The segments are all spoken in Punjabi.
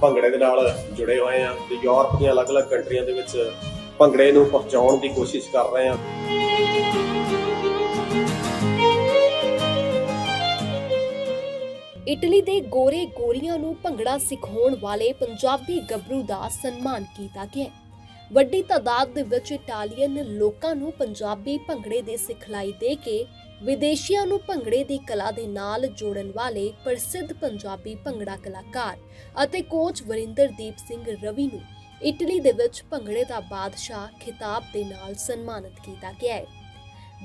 ਭੰਗੜੇ ਦੇ ਨਾਲ ਜੁੜੇ ਹੋਏ ਆ ਤੇ ਯੂਰਪ ਦੀਆਂ ਅਲੱਗ-ਅਲੱਗ ਕੰਟਰੀਆਂ ਦੇ ਵਿੱਚ ਭੰਗੜੇ ਨੂੰ ਪਹੁੰਚਾਉਣ ਦੀ ਕੋਸ਼ਿਸ਼ ਕਰ ਰਹੇ ਆ। ਇਟਲੀ ਦੇ ਗੋਰੇ ਗੋਰੀਆਂ ਨੂੰ ਭੰਗੜਾ ਸਿਖਾਉਣ ਵਾਲੇ ਪੰਜਾਬੀ ਗੱਭਰੂ ਦਾ ਸਨਮਾਨ ਕੀਤਾ ਗਿਆ ਵੱਡੀ ਤਾਦਾਦ ਦੇ ਵਿੱਚ ਇਟਾਲੀਅਨ ਲੋਕਾਂ ਨੂੰ ਪੰਜਾਬੀ ਭੰਗੜੇ ਦੀ ਸਿਖਲਾਈ ਦੇ ਕੇ ਵਿਦੇਸ਼ੀਆਂ ਨੂੰ ਭੰਗੜੇ ਦੀ ਕਲਾ ਦੇ ਨਾਲ ਜੋੜਨ ਵਾਲੇ ਪ੍ਰਸਿੱਧ ਪੰਜਾਬੀ ਭੰਗੜਾ ਕਲਾਕਾਰ ਅਤੇ ਕੋਚ ਵਰਿੰਦਰਦੀਪ ਸਿੰਘ ਰਵੀ ਨੂੰ ਇਟਲੀ ਦੇ ਵਿੱਚ ਭੰਗੜੇ ਦਾ ਬਾਦਸ਼ਾਹ ਖਿਤਾਬ ਦੇ ਨਾਲ ਸਨਮਾਨਿਤ ਕੀਤਾ ਗਿਆ ਹੈ।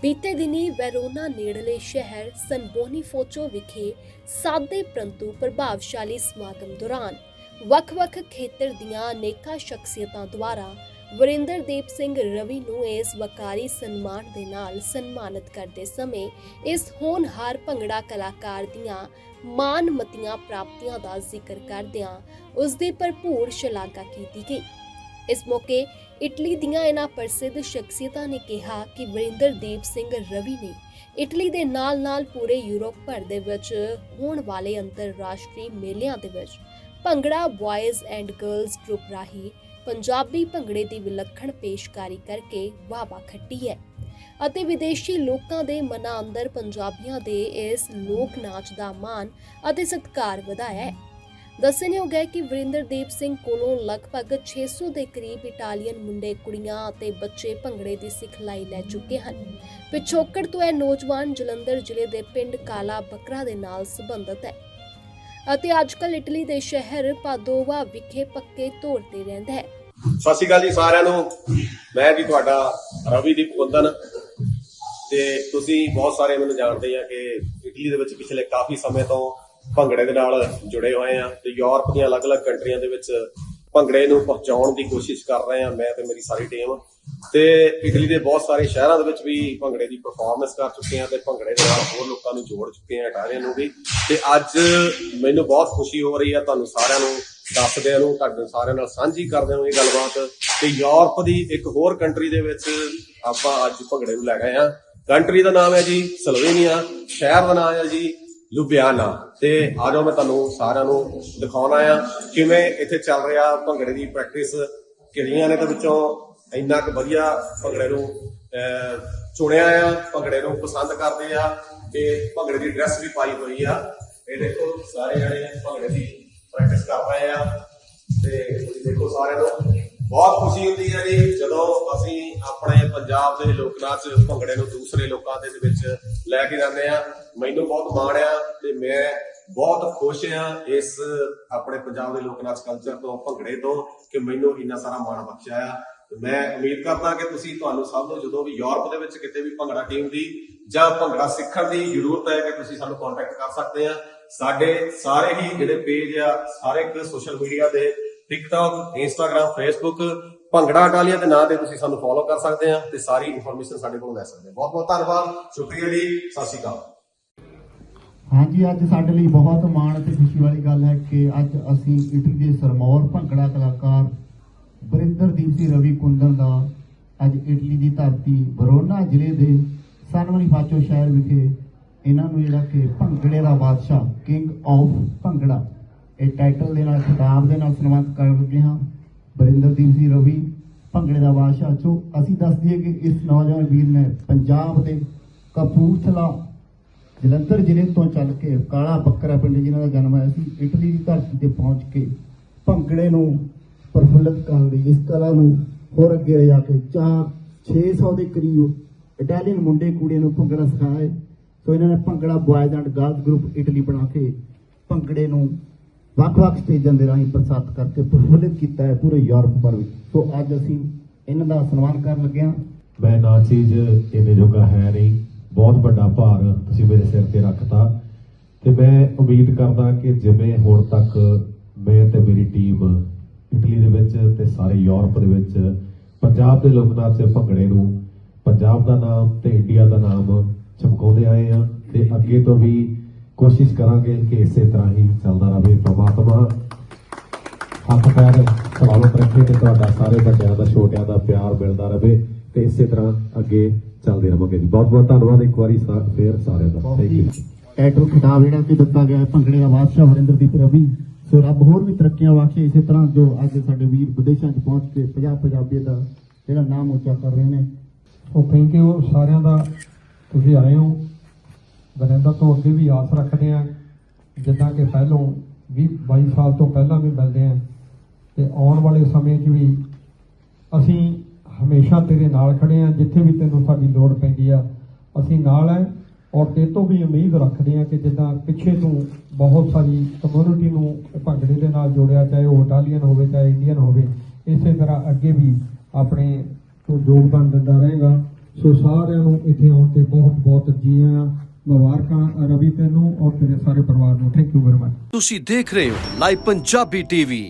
ਬੀਤੇ ਦਿਨੀ ਵੈਰੋਨਾ ਨੇੜਲੇ ਸ਼ਹਿਰ ਸਨਬੋਨੀਫੋਚੋ ਵਿਖੇ ਸਾਦੇ ਪਰੰਤੂ ਪ੍ਰਭਾਵਸ਼ਾਲੀ ਸਮਾਗਮ ਦੌਰਾਨ ਵੱਖ-ਵੱਖ ਖੇਤਰ ਦੀਆਂ ਅਨੇਕਾਂ ਸ਼ਖਸੀਅਤਾਂ ਦੁਆਰਾ ਵਰਿੰਦਰਦੀਪ ਸਿੰਘ ਰਵੀ ਨੂੰ ਇਸ ਵਕਾਰੀ ਸਨਮਾਨ ਦੇ ਨਾਲ ਸਨਮਾਨਿਤ ਕਰਦੇ ਸਮੇਂ ਇਸ ਹੋਣਹਾਰ ਭੰਗੜਾ ਕਲਾਕਾਰ ਦੀਆਂ ਮਾਨਮਤੀਆਂ ਪ੍ਰਾਪਤੀਆਂ ਦਾ ਜ਼ਿਕਰ ਕਰਦਿਆਂ ਉਸ ਦੀ ਭਰਪੂਰ ਸ਼ਲਾਘਾ ਕੀਤੀ ਗਈ। ਇਸ ਮੌਕੇ ਇਟਲੀ ਦੀਆਂ ਇਹਨਾਂ ਪ੍ਰਸਿੱਧ ਸ਼ਖਸੀਅਤਾਂ ਨੇ ਕਿਹਾ ਕਿ ਵਰਿੰਦਰਦੀਪ ਸਿੰਘ ਰਵੀ ਨੇ ਇਟਲੀ ਦੇ ਨਾਲ-ਨਾਲ ਪੂਰੇ ਯੂਰਪ ਭਰ ਦੇ ਵਿੱਚ ਹੋਣ ਵਾਲੇ ਅੰਤਰਰਾਸ਼ਟਰੀ ਮੇਲਿਆਂ ਦੇ ਵਿੱਚ bhangra boys and girls group ਰਾਹੀਂ ਪੰਜਾਬੀ ਭੰਗੜੇ ਦੀ ਵਿਲੱਖਣ ਪੇਸ਼ਕਾਰੀ ਕਰਕੇ ਵਾਵਾ ਖੱਟੀ ਹੈ ਅਤੇ ਵਿਦੇਸ਼ੀ ਲੋਕਾਂ ਦੇ ਮਨਾਂ ਅੰਦਰ ਪੰਜਾਬੀਆਂ ਦੇ ਇਸ ਲੋਕ ਨਾਚ ਦਾ ਮਾਣ ਅਤੇ ਸਤਿਕਾਰ ਵਧਾਇਆ ਹੈ। ਦੱਸਣਯੋਗ ਹੈ ਕਿ ਵਰਿੰਦਰਦੀਪ ਸਿੰਘ ਕੋਲੋਂ ਲਗਭਗ 600 ਦੇ ਕਰੀਬ ਇਟਾਲੀਅਨ ਮੁੰਡੇ, ਕੁੜੀਆਂ ਅਤੇ ਬੱਚੇ ਭੰਗੜੇ ਦੀ ਸਿਖਲਾਈ ਲੈ ਚੁੱਕੇ ਹਨ। ਪਿਛੋਕੜ ਤੋਂ ਇਹ ਨੌਜਵਾਨ ਜਲੰਧਰ ਜ਼ਿਲ੍ਹੇ ਦੇ ਪਿੰਡ ਕਾਲਾ ਬੱਕਰਾ ਦੇ ਨਾਲ ਸੰਬੰਧਿਤ ਹੈ। ਅਤੇ ਅੱਜਕੱਲ ਇਟਲੀ ਦੇ ਸ਼ਹਿਰ ਪਾਦੋਵਾ ਵਿਖੇ ਪੱਕੇ ਤੌਰ ਤੇ ਰਹਿੰਦਾ ਹੈ। ਸਤਿ ਸ਼੍ਰੀ ਅਕਾਲ ਜੀ ਸਾਰਿਆਂ ਨੂੰ। ਮੈਂ ਜੀ ਤੁਹਾਡਾ ਰਵੀਦੀਪ ਕੁੰਦਨ ਤੇ ਤੁਸੀਂ ਬਹੁਤ ਸਾਰੇ ਮੈਨੂੰ ਜਾਣਦੇ ਆ ਕਿ ਇਟਲੀ ਦੇ ਵਿੱਚ ਪਿਛਲੇ ਕਾਫੀ ਸਮੇਂ ਤੋਂ ਭੰਗੜੇ ਦੇ ਨਾਲ ਜੁੜੇ ਹੋਏ ਆ ਤੇ ਯੂਰਪ ਦੀਆਂ ਅਲੱਗ-ਅਲੱਗ ਕੰਟਰੀਆਂ ਦੇ ਵਿੱਚ ਭੰਗੜੇ ਨੂੰ ਪਹੁੰਚਾਉਣ ਦੀ ਕੋਸ਼ਿਸ਼ ਕਰ ਰਹੇ ਆ। ਮੈਂ ਤੇ ਮੇਰੀ ਸਾਰੀ ਟੀਮ ਤੇ ਇਟਲੀ ਦੇ ਬਹੁਤ ਸਾਰੇ ਸ਼ਹਿਰਾਂ ਦੇ ਵਿੱਚ ਵੀ ਭੰਗੜੇ ਦੀ ਪਰਫਾਰਮੈਂਸ ਕਰ ਚੁੱਕੇ ਆ ਤੇ ਭੰਗੜੇ ਦੇ ਨਾਲ ਹੋਰ ਲੋਕਾਂ ਨੂੰ ਜੋੜ ਚੁੱਕੇ ਆ ਇਟਾਲੀਅਨ ਨੂੰ ਵੀ। ਤੇ ਅੱਜ ਮੈਨੂੰ ਬਹੁਤ ਖੁਸ਼ੀ ਹੋ ਰਹੀ ਆ ਤੁਹਾਨੂੰ ਸਾਰਿਆਂ ਨੂੰ, ਦੱਸਦਿਆਂ ਨੂੰ, ਤੁਹਾਡੇ ਸਾਰਿਆਂ ਨਾਲ ਸਾਂਝੀ ਕਰਦਿਆਂ ਨੂੰ ਇਹ ਗੱਲਬਾਤ ਕਿ ਯੂਰਪ ਦੀ ਇੱਕ ਹੋਰ ਕੰਟਰੀ ਦੇ ਵਿੱਚ ਆਪਾਂ ਅੱਜ ਭੰਗੜੇ ਨੂੰ ਲੈ ਗਏ ਆ ਕੰਟਰੀ ਦਾ ਨਾਮ ਹੈ ਜੀ ਸਲੋਵੇਨੀਆ, ਸ਼ਹਿਰ ਦਾ ਨਾਮ ਹੈ ਜੀ ਲੁਬਿਆਨਾ ਤੇ ਜਾਓ, ਮੈਂ ਤੁਹਾਨੂੰ ਸਾਰਿਆਂ ਨੂੰ ਦਿਖਾਉਣਾ ਆ ਕਿਵੇਂ ਇੱਥੇ ਚੱਲ ਰਿਹਾ ਭੰਗੜੇ ਦੀ ਪ੍ਰੈਕਟਿਸ ਕਿਹੜੀਆਂ ਨੇ ਤੇ ਵਿੱਚੋਂ ਇੰਨਾ ਕੁ ਵਧੀਆ ਭੰਗੜੇ ਨੂੰ ਅਹ, ਚੁਣਿਆ ਆ ਭੰਗੜੇ ਨੂੰ ਪਸੰਦ ਕਰਦੇ ਆ ਤੇ ਭੰਗੜੇ ਦੀ ਡਰੈਸ ਵੀ ਪਾਈ ਹੋਈ ਆ। ਇਹ ਦੇਖੋ ਸਾਰੇ ਜਣੇ ਭੰਗੜੇ ਦੀ ਪ੍ਰੈਕਟਿਸ ਕਰ ਰਹੇ ਆ ਤੇ ਤੁਸੀਂ ਦੇਖੋ ਸਾਰਿਆਂ ਨੂੰ ਬਹੁਤ ਖੁਸ਼ੀ ਹੁੰਦੀ ਹੈ ਜੀ ਜਦੋਂ ਅਸੀਂ ਆਪਣੇ ਪੰਜਾਬ ਦੇ ਲੋਕ ਨਾਚ ਭੰਗੜੇ ਨੂੰ ਦੂਸਰੇ ਲੋਕਾਂ ਦੇ ਵਿੱਚ ਲੈ ਕੇ ਜਾਂਦੇ ਆ। ਮੈਨੂੰ ਬਹੁਤ ਮਾਣ ਆ ਤੇ ਮੈਂ ਬਹੁਤ ਖੁਸ਼ ਆ ਇਸ ਆਪਣੇ ਪੰਜਾਬ ਦੇ ਲੋਕ ਨਾਚ ਕਲਚਰ ਤੋਂ ਭੰਗੜੇ ਤੋਂ ਕਿ ਮੈਨੂੰ ਇੰਨਾ ਸਾਰਾ ਮਾਣ ਬਖਸ਼ਿਆ ਆ। ਮੈਂ ਉਮੀਦ ਕਰਦਾ ਕਿ ਤੁਸੀਂ ਤੁਹਾਨੂੰ ਸਭ ਨੂੰ ਜਦੋਂ ਵੀ ਯੂਰਪ ਦੇ ਵਿੱਚ ਕਿਤੇ ਵੀ ਭੰਗੜਾ ਟੀਮ ਦੀ ਜਾਂ ਭੰਗੜਾ ਸਿੱਖਣ ਦੀ ਜ਼ਰੂਰਤ ਹੈ ਕਿ ਤੁਸੀਂ ਸਾਨੂੰ ਕੰਟੈਕਟ ਕਰ ਸਕਦੇ ਆ ਸਾਡੇ ਸਾਰੇ ਹੀ ਜਿਹੜੇ ਪੇਜ ਆ, ਸਾਰੇ ਸੋਸ਼ਲ ਮੀਡੀਆ ਤੇ TikTok Instagram Facebook bhangra Italia ਦੇ ਨਾਂ ਤੇ ਤੁਸੀਂ ਸਾਨੂੰ ਫੋਲੋ ਕਰ ਸਕਦੇ ਆ ਤੇ ਸਾਰੀ ਇਨਫੋਰਮੇਸ਼ਨ ਸਾਡੇ ਕੋਲੋਂ ਲੈ ਸਕਦੇ ਆ ਬਹੁਤ ਬਹੁਤ ਧੰਨਵਾਦ। ਸ਼ੁਕਰੀਆ ਜੀ। ਸਤਿ ਸ਼੍ਰੀ ਅਕਾਲ। ਹਾਂਜੀ, ਅੱਜ ਸਾਡੇ ਲਈ ਬਹੁਤ ਮਾਣ ਅਤੇ ਖੁਸ਼ੀ ਵਾਲੀ ਗੱਲ ਹੈ ਕਿ ਅੱਜ ਅਸੀਂ ਇਟਲੀ ਦੇ ਸਰਮੌਰ ਭੰਗੜਾ ਕਲਾਕਾਰ ਬਰਿੰਦਰਦੀਪ ਸਿੰਘ ਰਵੀ ਕੁੰਦਨ ਦਾ ਅੱਜ ਇਟਲੀ ਦੀ ਧਰਤੀ ਵਰੋਨਾ ਜ਼ਿਲ੍ਹੇ ਦੇ ਸਨਮਨੀ ਫਾਚੋ ਸ਼ਹਿਰ ਵਿਖੇ ਇਹਨਾਂ ਨੂੰ ਜਿਹੜਾ ਕਿ ਭੰਗੜੇ ਦਾ ਬਾਦਸ਼ਾਹ ਕਿੰਗ ਆਫ ਭੰਗੜਾ, ਇਹ ਟਾਈਟਲ ਦੇ ਨਾਲ, ਖਿਤਾਬ ਦੇ ਨਾਲ ਸਨਮਾਨਿਤ ਕਰ ਹਾਂ। ਬਰਿੰਦਰਦੀਪ ਸਿੰਘ ਰਵੀ ਭੰਗੜੇ ਦਾ ਬਾਦਸ਼ਾਹ ਚੋ, ਅਸੀਂ ਦੱਸ ਦਈਏ ਕਿ ਇਸ ਨੌਜਵਾਨ ਵੀਰ ਨੇ ਪੰਜਾਬ ਦੇ ਕਪੂਰਥਲਾ, ਜਲੰਧਰ ਜ਼ਿਲ੍ਹੇ ਤੋਂ ਚੱਲ ਕੇ ਕਾਲਾ ਬੱਕਰਾ ਪਿੰਡ ਜਿਨ੍ਹਾਂ ਦਾ ਜਨਮ ਹੋਇਆ ਸੀ, ਇਟਲੀ ਦੀ ਧਰਤੀ ਤੇ ਪਹੁੰਚ ਕੇ ਭੰਗੜੇ ਨੂੰ ਪ੍ਰਫੁੱਲਤ ਕਰਨ ਲਈ ਇਸ ਕਲਾ ਨੂੰ ਹੋਰ ਅੱਗੇ ਲਿਜਾ ਕੇ ਚਾਰ 600 ਦੇ ਕਰੀਬ ਇਟਾਲੀਅਨ ਮੁੰਡੇ ਕੁੜੀਆਂ ਨੂੰ ਭੰਗੜਾ ਸਿਖਾਇਆ। ਸੋ ਇਹਨਾਂ ਨੇ bhangra boys and girls group Italy ਬਣਾ ਕੇ ਭੰਗੜੇ ਨੂੰ ਵੱਖ-ਵੱਖ ਸਟੇਜਾਂ ਦੇ ਰਾਹੀਂ ਪ੍ਰਸਾਰਿਤ ਕਰਕੇ ਪ੍ਰਫੁੱਲਿਤ ਕੀਤਾ ਹੈ ਪੂਰੇ ਯੂਰਪ ਭਰ ਵਿੱਚ। ਸੋ ਅੱਜ ਅਸੀਂ ਇਹਨਾਂ ਦਾ ਸਨਮਾਨ ਕਰਨ ਲੱਗੇ ਹਾਂ। ਮੈਂ ਨਾ ਚੀਜ਼ ਇਹਨੇ ਜੋਗਾ ਹੈ ਨਹੀਂ। ਬਹੁਤ ਵੱਡਾ ਭਾਰ ਤੁਸੀਂ ਮੇਰੇ ਸਿਰ ਤੇ ਰੱਖਤਾ। ਤੇ ਮੈਂ ਉਮੀਦ ਕਰਦਾ ਕਿ ਜਿਵੇਂ ਹੁਣ ਤੱਕ ਮੈਂ ਤੇ ਮੇਰੀ ਟੀਮ ਇਟਲੀ ਦੇ ਵਿੱਚ ਤੇ ਸਾਰੇ ਯੂਰਪ ਦੇ ਵਿੱਚ। ਪੰਜਾਬ ਦੇ ਲੋਕ ਨਾਚ ਭੰਗੜੇ ਨੂੰ ਪੰਜਾਬ ਦਾ ਨਾਮ ਤੇ ਇੰਡੀਆ ਦਾ ਨਾਮ ਚਮਕਾਉਂਦੇ ਆਏ ਆ ਤੇ ਅੱਗੇ ਤੋਂ ਵੀ ਕੋਸ਼ਿਸ਼ ਕਰਾਂਗੇ ਕਿ ਇਸੇ ਤਰ੍ਹਾਂ ਹੀ ਚੱਲਦਾ ਰਹੇ ਪ੍ਰਮਾਤਮਾ। ਹੱਥ ਪੈਰ ਸਵਾਲਤ ਰੱਖੇ ਤੇ ਤੁਹਾਡਾ ਸਾਰੇ ਵੱਡਿਆਂ ਦਾ ਛੋਟਿਆਂ ਦਾ ਪਿਆਰ ਮਿਲਦਾ ਰਹੇ ਤੇ ਇਸੇ ਤਰ੍ਹਾਂ ਅੱਗੇ ਚੱਲਦੇ ਰਹਾਂਗੇ ਜੀ। ਬਹੁਤ ਬਹੁਤ ਧੰਨਵਾਦ ਇੱਕ ਵਾਰੀ ਫੇਰ ਸਾਰਿਆਂ ਦਾ। ਥੈਂਕ ਯੂ ਟੈਟੂ ਖਿਤਾਬ ਜਿਹੜਾ ਕਿ ਦਿੱਤਾ ਗਿਆ ਹੈ ਭੰਗੜੇ ਦਾ ਬਾਦਸ਼ਾਹ ਵਰਿੰਦਰਦੀਪ ਰਵੀ। ਸੋ ਰੱਬ ਹੋਰ ਵੀ ਤਰੱਕੀਆਂ ਬਖਸ਼ੇ, ਇਸੇ ਤਰ੍ਹਾਂ ਜੋ ਅੱਜ ਸਾਡੇ ਵੀਰ ਵਿਦੇਸ਼ਾਂ 'ਚ ਪਹੁੰਚ ਕੇ ਪੰਜਾਬ ਪੰਜਾਬੀ ਦਾ ਜਿਹੜਾ ਨਾਮ ਉੱਚਾ ਕਰ ਰਹੇ ਨੇ। ਉਹ ਥੈਂਕ ਯੂ ਸਾਰਿਆਂ ਦਾ। ਤੁਸੀਂ ਆਏ ਹੋ। ਬਰਿੰਦਰ ਤੋਂ ਅੱਗੇ ਵੀ ਆਸ ਰੱਖਦੇ ਆ ਜਿੱਦਾਂ ਕਿ ਪਹਿਲੋਂ 20 22 ਸਾਲ ਤੋਂ ਪਹਿਲਾਂ ਵੀ ਮਿਲਦੇ ਆ ਤੇ ਆਉਣ ਵਾਲੇ ਸਮੇਂ 'ਚ ਵੀ ਅਸੀਂ ਹਮੇਸ਼ਾ ਤੇਰੇ ਨਾਲ ਖੜੇ ਆ ਜਿੱਥੇ ਵੀ ਤੈਨੂੰ ਸਾਡੀ ਲੋੜ ਪੈਂਦੀ ਆ, ਅਸੀਂ ਨਾਲ ਹੈ। ਔਰ ਤੇ ਤੋਂ ਵੀ ਉਮੀਦ ਰੱਖਦੇ ਆ ਕਿ ਜਿੱਦਾਂ ਪਿੱਛੇ ਤੋਂ ਬਹੁਤ ਸਾਰੀ ਕਮਿਊਨਿਟੀ ਨੂੰ ਭੰਗੜੇ ਦੇ ਨਾਲ ਜੋੜਿਆ, ਚਾਹੇ ਉਹ ਇਟਾਲੀਅਨ ਹੋਵੇ, ਚਾਹੇ ਇੰਡੀਅਨ ਹੋਵੇ, ਇਸੇ ਤਰ੍ਹਾਂ ਅੱਗੇ ਵੀ ਆਪਣੇ ਤੋਂ ਯੋਗਦਾਨ ਦਿੰਦਾ ਰਹੇਗਾ। ਸੋ ਸਾਰਿਆਂ ਨੂੰ ਇੱਥੇ ਆਉਣ ਤੇ ਬਹੁਤ ਬਹੁਤ ਜੀ ਆਇਆਂ ਮੁਬਾਰਕਾਂ, ਰਵੀ ਤੈਨੂੰ ਔਰ ਤੇਰੇ ਸਾਰੇ ਪਰਿਵਾਰ ਨੂੰ। ਥੈਂਕ ਯੂ ਵੈਰੀ ਮਚ ਤੁਸੀਂ ਦੇਖ ਰਹੇ ਹੋ ਲਾਈਵ ਪੰਜਾਬੀ ਟੀਵੀ।